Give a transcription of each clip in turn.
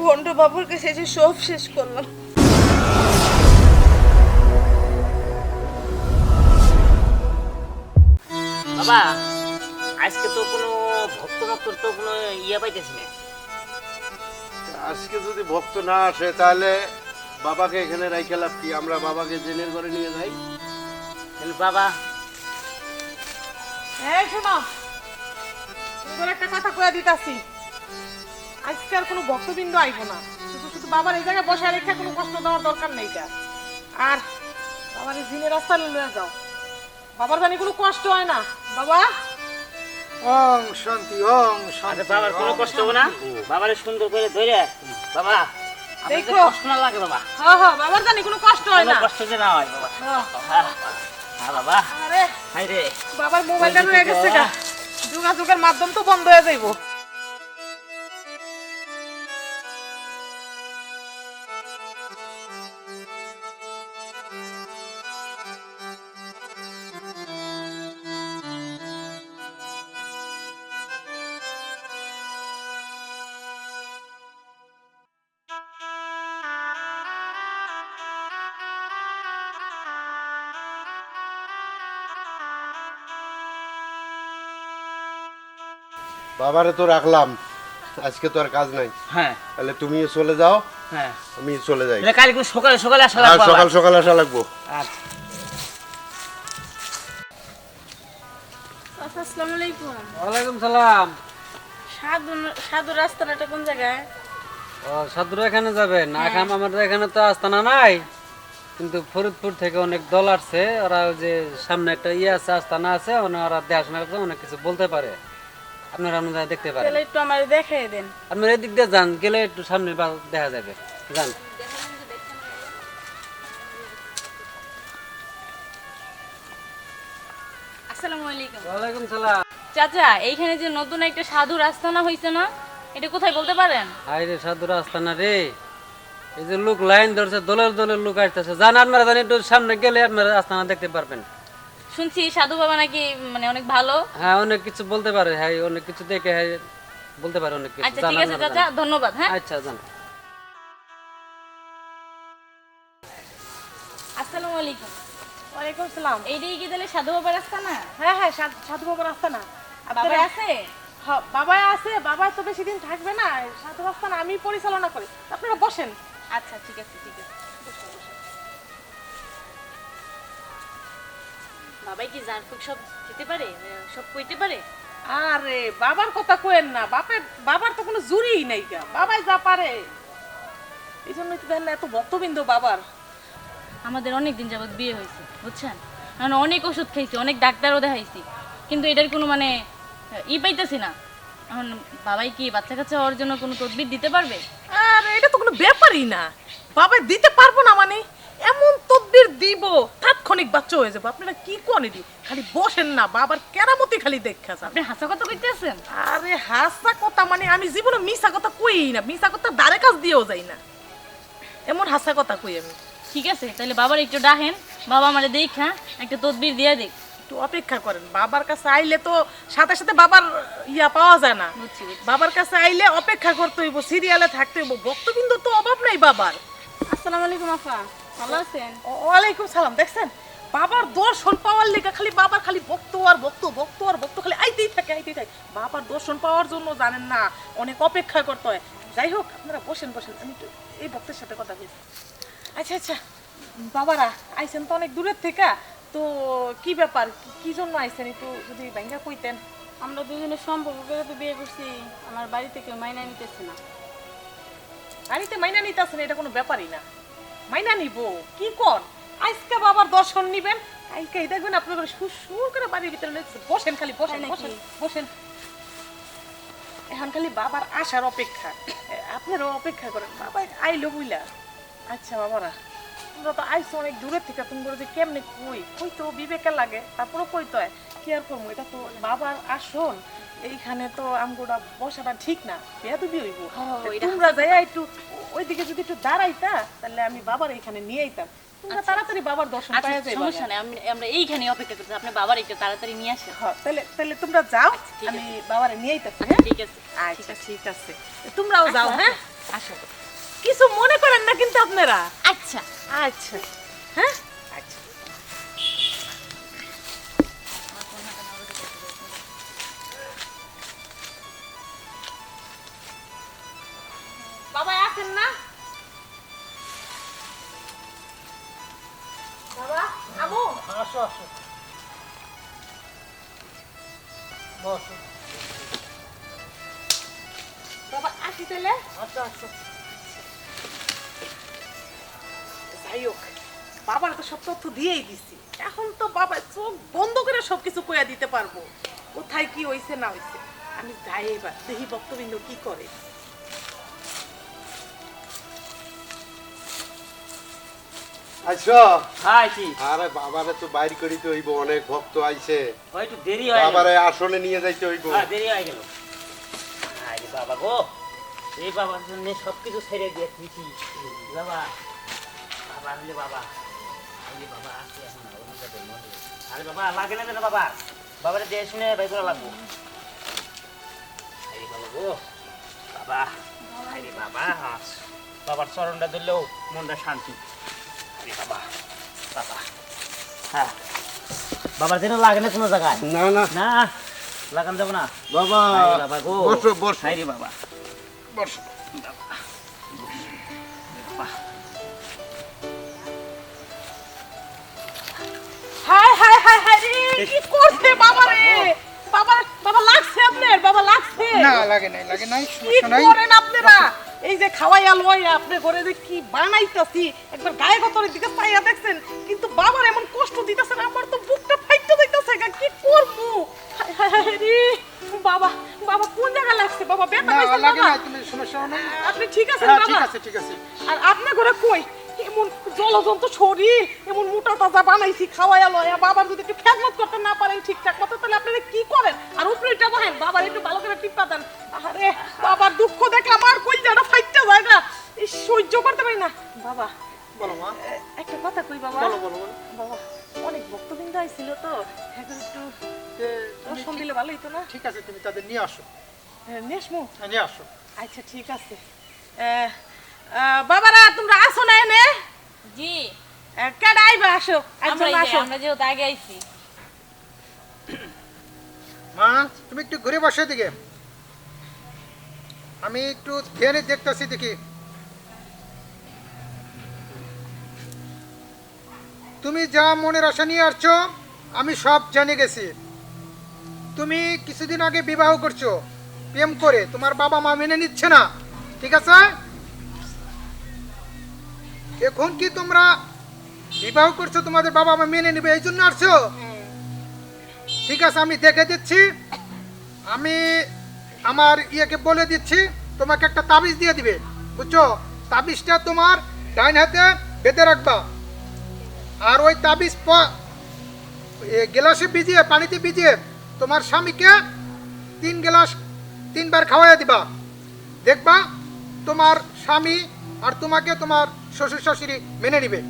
ভন্ড বাবুর কাছে এসে সব শেষ করলাম বাবা আজকে তো কোনো ভক্ত ভক্তর তো কোনো ইয়ে পাইতেছি না। আজকে যদি ভক্ত না আসে তাহলে বাবাকে এখানে রাইখে লাভ কি? আমরা বাবাকে জেনের ঘরে নিয়ে যাই। তাহলে বাবা হ্যাঁ শোনো। তোর একটা কথা কয়ে দিতাছি। আজকে আর কোনো ভক্তবৃন্দ আইব না। শুধু শুধু বাবার এই জায়গায় বসে রেখে কোনো কষ্ট দেওয়ার দরকার নেই এটা। আর বাবার এই দিনের রাস্তা লয়ে যাও। বাবার জানি কোনো কষ্ট হয় না। বাবা? ওং শান্তি ওং আচ্ছা শান্তি বাবার কোনো কষ্ট হবে না। বাবারে সুন্দর করে ধরে বাবা দেখো। কষ্ট না লাগে বাবা। হ্যাঁ হ্যাঁ বাবার জানি কোনো কষ্ট হয় না। কষ্ট যে না হয় বাবা। হ্যাঁ। হ্যাঁ হ্যাঁ বাবা। আরে হাই রে। বাবার মোবাইলটা রয়ে গেছে গা। যোগাযোগের মাধ্যম তো বন্ধ হয়ে যাইব। বাবারে তো রাখলাম। আজকে তো আর কাজ নাই। হ্যাঁ। তাহলে তুমিও চলে যাও। হ্যাঁ। আমি চলে যাই। তাহলে কালকে সকালে সকালে আসা লাগবে সকাল। সকাল আসা লাগবো। আচ্ছা। আসসালামু আলাইকুম। ওয়ালাইকুম সালাম। সাধু সাধু রাস্তাটা কোন জায়গায়? ও সাধুরা এখানে যাবেন। আখাম আমাদের এখানে তো আস্তানা নাই। কিন্তু ফরিদপুর থেকে অনেক দল আসছে। ওরা ওই যে সামনে একটা ইয়ে আছে আস্তানা আছে। ওরা দেখাশোনা করতে অনেক কিছু বলতে পারে। আপনারা আপনারা দেখতে পারেন। তাহলে একটু আমার দেখাই দেন। আপনারা এদিক দিয়ে যান গেলে একটু সামনে বা- দেখা যাবে। যান। আসসালামু আলাইকুম। ওয়ালাইকুম সালাম। চাচা এইখানে যে নতুন একটা সাধু রাস্তানা হয়েছে না এটা কোথায় বলতে পারেন? হাই রে সাধুরা আস্তানা রে এই যে লোক লাইন ধরছে দলের দলের লোক আসতেছে। জান আপনারা জানি একটু সামনে গেলে আপনারা আস্তানা দেখতে পারবেন। শুনছি সাধু বাবা নাকি মানে অনেক ভালো। হ্যাঁ অনেক কিছু বলতে পারে হ্যাঁ অনেক কিছু দেখে হ্যাঁ বলতে পারে অনেক কিছু আচ্ছা ঠিক আছে চাচা ধন্যবাদ হ্যাঁ। আচ্ছা জান। আসসালামু আলাইকুম। ওয়ালাইকুম সালাম এইটাই কি তাহলে সাধু বাবার রাস্তা না? হ্যাঁ হ্যাঁ সাধু সাধু বাবার রাস্তা না। বাবা আছে? হ্যাঁ, বাবা আছে বাবা তো বেশি দিন থাকবে না। সাধু রাস্তা না আমি পরিচালনা করি। আপনারা বসেন। আচ্ছা ঠিক আছে ঠিক আছে। বাবাই কি সব খেতে পারে? সব কইতে পারে? আরে বাবার কথা কোয়েন না। বাপের বাবার তো কোনো জুরিই নাই গা বাবাই যা পারে। এই জন্যই তো দেখলে এত ভক্তবিন্দু বাবার। আমাদের অনেক দিন যাবত বিয়ে হয়েছে বুঝছেন? মানে অনেক ওষুধ খাইছি অনেক ডাক্তারও দেখাইছি। কিন্তু এটার কোনো মানে ই পাইতেছি না। এখন বাবাই কি বাচ্চা কাচ্চা হওয়ার জন্য কোনো তদবির দিতে পারবে? আর এটা তো কোনো ব্যাপারই না। বাবা দিতে পারব না মানে? এমন তদবির দিব তাৎক্ষণিক বাচ্চা হয়ে যাব। আপনারা কি কোন এটি খালি বসেন না বাবার কেরামতি খালি দেখা যান আপনি হাসা কথা কইতেছেন? আরে হাসা কথা মানে আমি জীবনে মিশা কথা কই না মিশা কথা দাঁড়ে কাজ দিয়েও যাই না। এমন হাসা কথা কই আমি। ঠিক আছে তাহলে বাবার একটু ডাহেন বাবা আমারে দেখ হ্যাঁ একটা তদবির দিয়ে দেখ একটু অপেক্ষা করেন বাবার কাছে আইলে তো সাথে সাথে বাবার ইয়া পাওয়া যায় না। বাবার কাছে আইলে অপেক্ষা করতে হইব সিরিয়ালে থাকতে হইব ভক্তবিন্দু তো অভাব নাই বাবার। আসসালামু আলাইকুম আপা। ভালো আছেন? ওয়ালাইকুম সালাম দেখছেন? বাবার দর্শন পাওয়ার লেগে খালি বাবার খালি ভক্ত আর ভক্ত ভক্ত আর ভক্ত খালি আইতেই থাকে আইতেই থাকে। বাবার দর্শন পাওয়ার জন্য জানেন না অনেক অপেক্ষা করতে হয়। যাই হোক আপনারা বসেন বসেন আমি একটু এই ভক্তের সাথে কথা বলছি আচ্ছা আচ্ছা বাবারা আইছেন তো অনেক দূরের থেকে তো কি ব্যাপার কি- জন্য আইছেন একটু যদি ব্যাংকা কইতেন? আমরা দুজনে সম্পর্ক করে তো বিয়ে করছি আমার বাড়ি থেকে মাইনা নিতেছে না। বাড়িতে মাইনা নিতে আসেন এটা কোনো ব্যাপারই না। মাইনা নিব? কি কর? আজকে বাবার দর্শন নিবেন? কালকে দেখবেন আপনার সুর করে বাড়ির ভিতরে। বসেন খালি বসেন বসেন বসেন। এখন খালি বাবার আসার অপেক্ষা। আপনারও অপেক্ষা করেন। বাবা আইলো বুইলা। আচ্ছা বাবারা তোমরা তো আইসো অনেক দূরের থেকে। তুমি তোমরা যে কেমনে কই? কই তো বিবেকে লাগে তারপরে কই তো কি আর করব? এটা তো বাবার আসন। এইখানে তো আমগুড়া বসাটা ঠিক না বেয়াদবি হইব। তোমরা যাই একটু ওইদিকে যদি একটু দাঁড়াইতা তাহলে আমি বাবার এখানে নিয়ে আইতাম। তোমরা তাড়াতাড়ি বাবার দর্শন আচ্ছা পাওয়া যায় সমস্যা নেই আমরা এইখানে অপেক্ষা করছি আপনি বাবার একটু তাড়াতাড়ি নিয়ে আসেন। হ্যাঁ তাহলে তাহলে তোমরা যাও আমি বাবারে নিয়ে আইতাছি হ্যাঁ? ঠিক আছে আচ্ছা ঠিক আছে। তোমরাও যাও আচ্ছা, হ্যাঁ? আসো। কিছু মনে করেন না কিন্তু আপনারা? আচ্ছা। আচ্ছা। হ্যাঁ? তাহলে আচ্ছা আসো যাই হোক বাবার তো সব তথ্য দিয়েই দিছি। এখন তো বাবা চোখ বন্ধ করে সবকিছু কইয়া দিতে পারব। কোথায় কি হইছে না হইছে আমি যাই এবার। দেখি ভক্তবৃন্দ কি করে। আচ্ছা হাই আরে বাবারে তো বাইর করিতে হইব অনেক ভক্ত আইছে। একটু দেরি হয় বাবারে আসনে নিয়ে যাইতে হইব। হ্যাঁ দেরি হয়ে গেল। আরে বাবা গো। এই বাবার জন্য সব কিছু ছেড়ে দিয়ে দিয়েছি বাবা বাবা হলে বাবা। হলে বাবা আসছে এখন আর বাবা লাগে না কেন বাবা। বাবারে দিয়ে শুনে বাই করা লাগবো। আরে বাবা গো বাবা আরে বাবা। বাবার চরণটা ধরলেও মনটা শান্তি। আরে বাবা বাবা। হ্যাঁ। বাবার যেন লাগে না কোনো জায়গায়। না না। না লাগান যাব না। বাবা বাবা গো। বসো বসো। বাবা। বসো। হায় হায় হায় হায় রে কি করছে বাবা রে? বাবা বাবা লাগছে আপনার বাবা লাগছে। না লাগে নাই লাগে নাই সমস্যা নাই। করেন আপনারা? এই যে খাওয়াইয়া লইয়া আপনি ঘরে যে কি বানাইতাছি একবার গায়ে গতরের দিকে পাইয়া দেখছেন কিন্তু বাবার এমন কষ্ট দিতেছেন আমার তো বুকটা ফাইটতে দিতেছে কি করব? বাবা বাবা কোন জায়গা লাগছে? বাবা ব্যথা লাগে বাবা? আপনি ঠিক আছেন হ্যাঁ ঠিক বাবা আছে ঠিক আছে। আর আপনার ঘরে কই? এমন জলজন্ত শরীর এমন মোটা তাজা বানাইছি খাওয়াইয়া লয়া বাবার যদি একটু খেদমত করতে না পারেন ঠিকঠাক মতো তাহলে আপনারা কি করেন? আর উপরে এটা বহেন বাবার একটু ভালো করে টিপা দেন। আরে বাবার দুঃখ দেখে আমার কইজাটা ফাইটটা যায় না। এই সহ্য করতে পারি না। বাবা বলো মা। একটা কথা কই বাবা? বলো বলো বাবা অনেক ভক্তবৃন্দ আইছিল তো এখন একটু দর্শন দিলে ভালো হইতো না? ঠিক আছে তুমি তাদের নিয়ে আসো। নেসমু হ্যাঁ, নিয়ে আসো। আচ্ছা ঠিক আছে। বাবারা তোমরা আসো না এনে? জি। কেডা আইবা? আসো একজন আসো। আমরা যেহেতু আগে আইছি। মা তুমি একটু ঘুরে বসে দিকে আমি একটু ধ্যানে দেখতেছি দেখি। তুমি যা মনের আশা নিয়ে আসছো আমি সব জেনে গেছি। তুমি কিছুদিন আগে বিবাহ করছ। প্রেম করে তোমার বাবা মা মেনে নিচ্ছে না। ঠিক আছে? এখন কি তোমরা বিবাহ করছ? তোমাদের বাবা মা মেনে নেবে, এই জন্য আসছো? ঠিক আছে, আমি দেখে দিচ্ছি। আমি আমার ইয়েকে বলে দিচ্ছি, তোমাকে একটা তাবিজ দিয়ে দিবে। বুঝছ? তাবিজটা তোমার ডাইন হাতে বেঁধে রাখবা। আর ওই তাবিজ গ্লাসে ভিজিয়ে, পানিতে ভিজিয়ে তোমার স্বামীকে তিন গ্লাস, তিনবার খাওয়াইয়া দিবা। দেখবা, তোমার স্বামী আর তোমাকে তোমার শ্বশুর শাশুড়ি মেনে নিবে।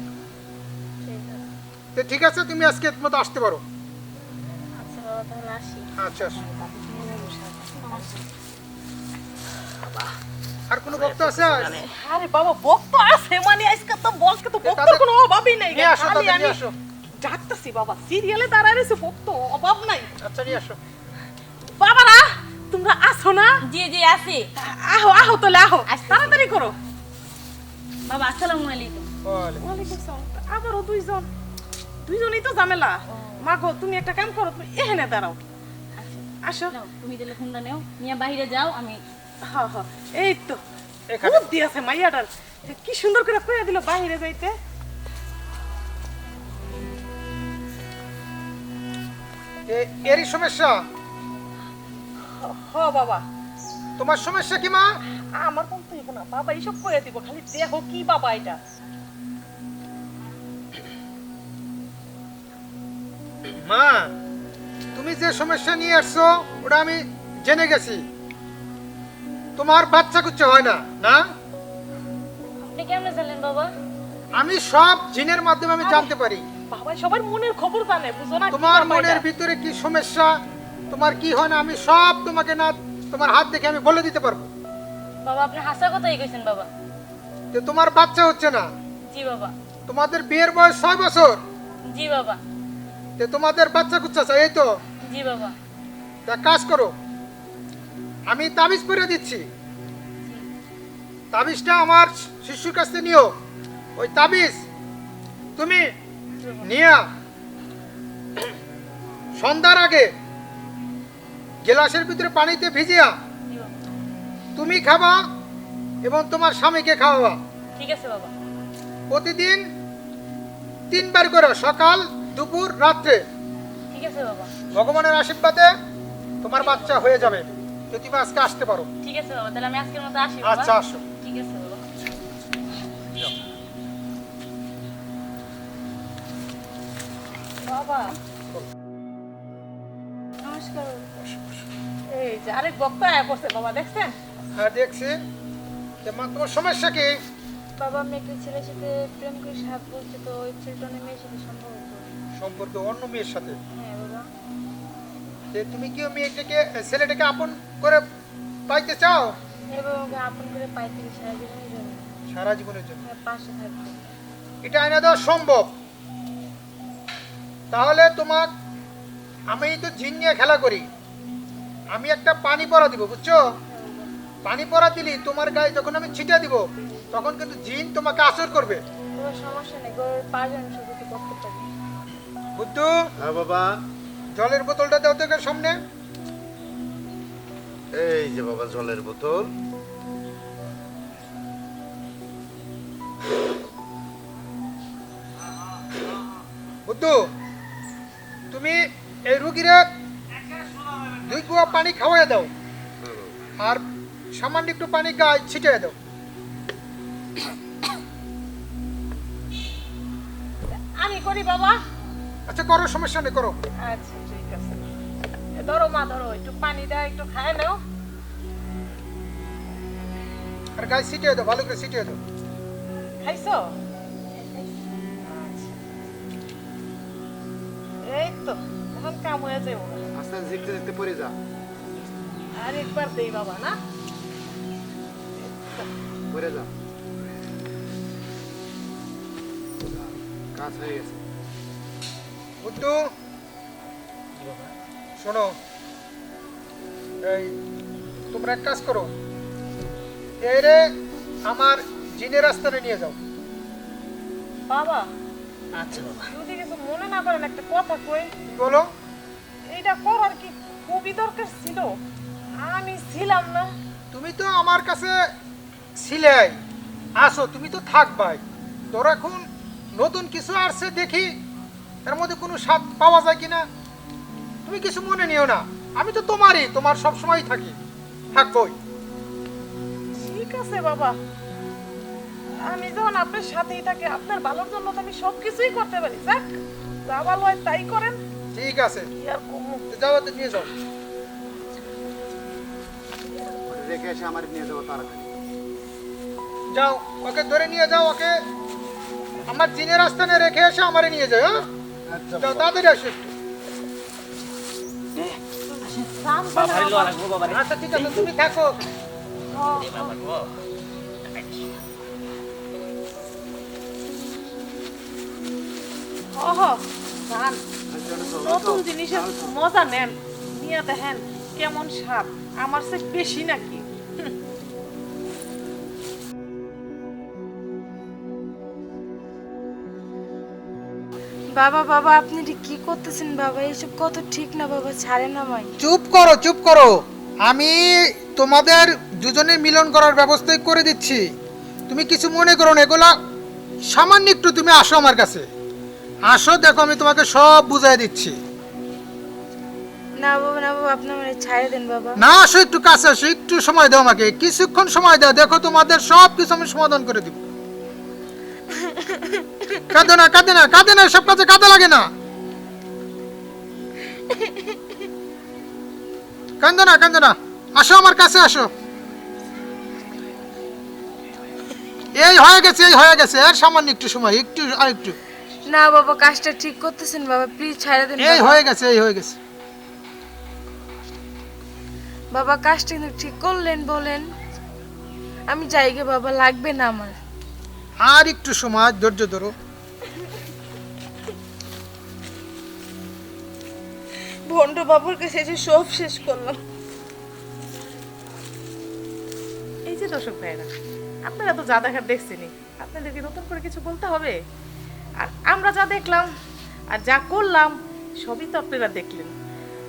তো ঠিক আছে তুমি আজকে মতো আসতে পারো। আচ্ছা তাহলে আচ্ছা। আর কোনো ভক্ত আছে আরে বাবা ভক্ত আছে মানে আজকে তো বলকে তো ভক্ত কোনো অভাবই নাই। নিয়ে আসো, আমি নিয়ে আসো। ডাকতেছি বাবা সিরিয়ালে দাঁড়ায় রয়েছে ভক্ত অভাব নাই। আচ্ছা নিয়ে আসো। বাবারা তোমরা আসো না? জি জি আসি। আহো আহো তাহলে আহো তাড়াতাড়ি করো। বাবা আসসালামু আলাইকুম। ওয়ালাইকুম আবারও দুইজন। দুইজনই তো ঝামেলা। মা গো তুমি একটা কাম করো তুমি এখানে দাঁড়াও। আসো। নাও, তুমি তাহলে ফোনটা নেও। নিয়ে বাইরে যাও আমি হ্যাঁ হ্যাঁ এই তো। বুদ্ধি আছে মাইয়াটার। কি সুন্দর করে কইয়া দিল বাইরে যাইতে। এ- এরই সমস্যা? হ বাবা। তোমার সমস্যা কি মা? আমার কোন তো না বাবা এইসব কইয়া দিব খালি দেহ কি বাবা এটা। মা তুমি যে সমস্যা নিয়ে আসছো ওটা আমি জেনে গেছি। তোমার বাচ্চা কুচ্চা হয় না না? আপনি কেমন জানলেন বাবা? আমি সব জিনের মাধ্যমে আমি জানতে পারি। বাবা সবার মনের খবর জানে বুঝো না তোমার মনের ভিতরে কি সমস্যা তোমার কি হয় না আমি সব তোমাকে না তোমার হাত দেখে আমি বলে দিতে পারব। বাবা আপনি হাসা কথাই কইছেন বাবা। যে তোমার বাচ্চা হচ্ছে না। জি বাবা। তোমাদের বিয়ের বয়স ছয় বছর। জি বাবা। যে তোমাদের বাচ্চা কুচ্চা চাই এই তো। জি বাবা। তা কাজ করো আমি তাবিজ করে দিচ্ছি। তাবিজটা আমার শিশুর কাছ নিও। ওই তাবিজ তুমি নিয়া। সন্ধ্যার আগে গেলাসের ভিতরে পানিতে ভিজিয়া তুমি খাবা এবং তোমার স্বামীকে খাওয়াবা। ঠিক আছে বাবা। প্রতিদিন তিনবার করে সকাল দুপুর রাত্রে। ঠিক আছে বাবা। ভগবানের আশীর্বাদে তোমার বাচ্চা হয়ে যাবে। যদি তুমি আজকে আসতে পারো। ঠিক আছে বাবা তাহলে আমি আজকের মতো আসি বাবা। আচ্ছা আসো। ঠিক আছে বাবা। বাবা। নমস্কার। এই যে আরেক বক্তা আয়া পড়ছে বাবা দেখছেন? দেখছি। যে মা তোমার সমস্যা কি? বাবা আমি একটা ছেলের সাথে প্রেম করে সাত বলছে তো ওই ছেলেটা অনেক মেয়ের সাথে সম্ভব হতো সম্পর্ক অন্য মেয়ের সাথে? হ্যাঁ বাবা। যে তুমি কি ওই মেয়েটাকে ছেলেটাকে আপন করে পাইতে চাও? ওকে আপন করে পাইতে সারা জীবনের জন্য। সারা জীবনের জন্য? হ্যাঁ, পাশে থাকবে এটা এনে দেওয়া সম্ভব। তাহলে তোমার আমি তো জিন নিয়ে খেলা করি। আমি একটা পানি পরা দিব বুঝছ? পানি পরা দিলি তোমার গায়ে যখন আমি ছিটা দিব তখন কিন্তু জিন তোমাকে আসর করবে। সমস্যা নেই করতে পারি। বুদ্ধু? হ্যাঁ বাবা। জলের বোতলটা দাও থেকে সামনে। এই যে বাবা জলের বোতল। বুদ্ধু তুমি এই রুগীরা দুই কুয়া পানি খাওয়াই দাও। আর সামান্য একটু পানি গায়ে ছিটিয়ে দাও। আমি করি বাবা। আচ্ছা করো সমস্যা নেই করো। আচ্ছা ঠিক আছে। ধরো মা ধরো একটু পানিটা একটু খায় নাও। আর গায়ে ছিটিয়ে দাও ভালো করে ছিটিয়ে দাও। খাইছো? আচ্ছা। এই তো এখন কাম হয়ে যাব আস্তে আস্তে দেখতে দেখতে পড়ে যা। আরেকবার দেই বাবা না? পড়ে যা কাজ হয়ে গেছে। বুদ্ধু শোনো এই তোমরা এক কাজ করো। এই রে আমার জিনের আস্তানে নিয়ে যাও। বাবা আচ্ছা বাবা। যদি কিছু মনে না করেন একটা কথা কই। বলো। এইটা করার কি খুবই দরকার ছিল? আমি ছিলাম না। তুমি তো আমার কাছে ছিলাই আসো তুমি তো থাকবাই। তোর এখন নতুন কিছু আসছে দেখি এর মধ্যে কোনো স্বাদ পাওয়া যায় কিনা? তুমি কিছু মনে নিও না আমি তো তোমারই তোমার সব সময় থাকি। থাকবই ঠিক আছে বাবা। আমি যখন আপনার সাথেই থাকি আপনার ভালোর জন্য তো আমি সব কিছুই করতে পারি যাক। যা ভালো হয় তাই করেন। ঠিক আছে। কি আর কমু তো যাও তো নিয়ে যাও। রেখে এসে আমার নিয়ে যাব তাড়াতাড়ি। যাও ওকে ধরে নিয়ে যাও ওকে। আমার জিনের আস্থানে রেখে এসে আমারে নিয়ে যাও হ্যাঁ? আচ্ছা যাও। তাড়াতাড়ি আসো একটু। বাবা বাবা আচ্ছা ঠিক আছে তুমি থাকো। নতুন জিনিসের মজা নেন। নিয়ে দেখেন কেমন সাপ আমার সে বেশি নাকি? বাবা বাবা আপনি কি করতেছেন বাবা? এইসব কত ঠিক না বাবা ছাড়েন আমায়। চুপ করো চুপ করো। আমি তোমাদের দুজনের মিলন করার ব্যবস্থাই করে দিচ্ছি। তুমি কিছু মনে করো না এগুলা সামান্য একটু তুমি আসো আমার কাছে। আসো দেখো আমি তোমাকে সব বুঝাই দিচ্ছি। না বাবা না বাবা আপনি আমার ছাড়ে দেন বাবা। না আসো একটু কাছে আসো একটু সময় দাও আমাকে। কিছুক্ষণ সময় দাও দেখো তোমাদের সব কিছু আমি সমাধান করে দিব। কাঁদে না কাঁদে না কাঁদে না সব কাজে কাঁদে লাগে না। কান্দো না কান্দো না। আসো আমার কাছে আসো। এই হয়ে গেছে এই হয়ে গেছে। আর সামান্য একটু সময় একটু আর একটু না বাবা কাজটা ঠিক করতেছেন বাবা প্লিজ ছাড়া দেন এই হয়ে গেছে এই হয়ে গেছে। বাবা কাজটা কিন্তু ঠিক করলেন বলেন। আমি যাই গে বাবা লাগবে না আমার। আর একটু সময় ধৈর্য ধরো। ভন্ড বাবুর কাছে এসে সব শেষ করলাম। এই যে দর্শক ভাইরা আপনারা তো যা দেখার দেখছেনই। আপনাদেরকে নতুন করে কিছু বলতে হবে? আর আমরা যা দেখলাম আর যা করলাম সবই তো আপনারা দেখলেন।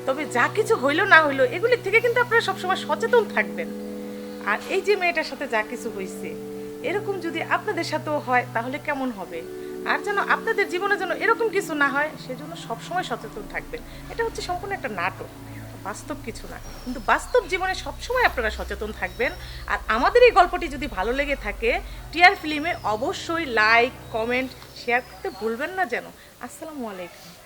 তবে যা কিছু হইল না হইল এগুলির থেকে কিন্তু আপনারা সবসময় সচেতন থাকবেন। আর এই যে মেয়েটার সাথে যা কিছু হয়েছে এরকম যদি আপনাদের সাথেও হয়, তাহলে কেমন হবে? আর যেন আপনাদের জীবনে যেন এরকম কিছু না হয়, সেজন্য সবসময় সচেতন থাকবেন। এটা হচ্ছে সম্পূর্ণ একটা নাটক, বাস্তব কিছু না। কিন্তু বাস্তব জীবনে সবসময় আপনারা সচেতন থাকবেন। আর আমাদের এই গল্পটি যদি ভালো লেগে থাকে, টিআর ফিল্মে অবশ্যই লাইক, কমেন্ট, শেয়ার করতে ভুলবেন না যেন। আসসালামু আলাইকুম।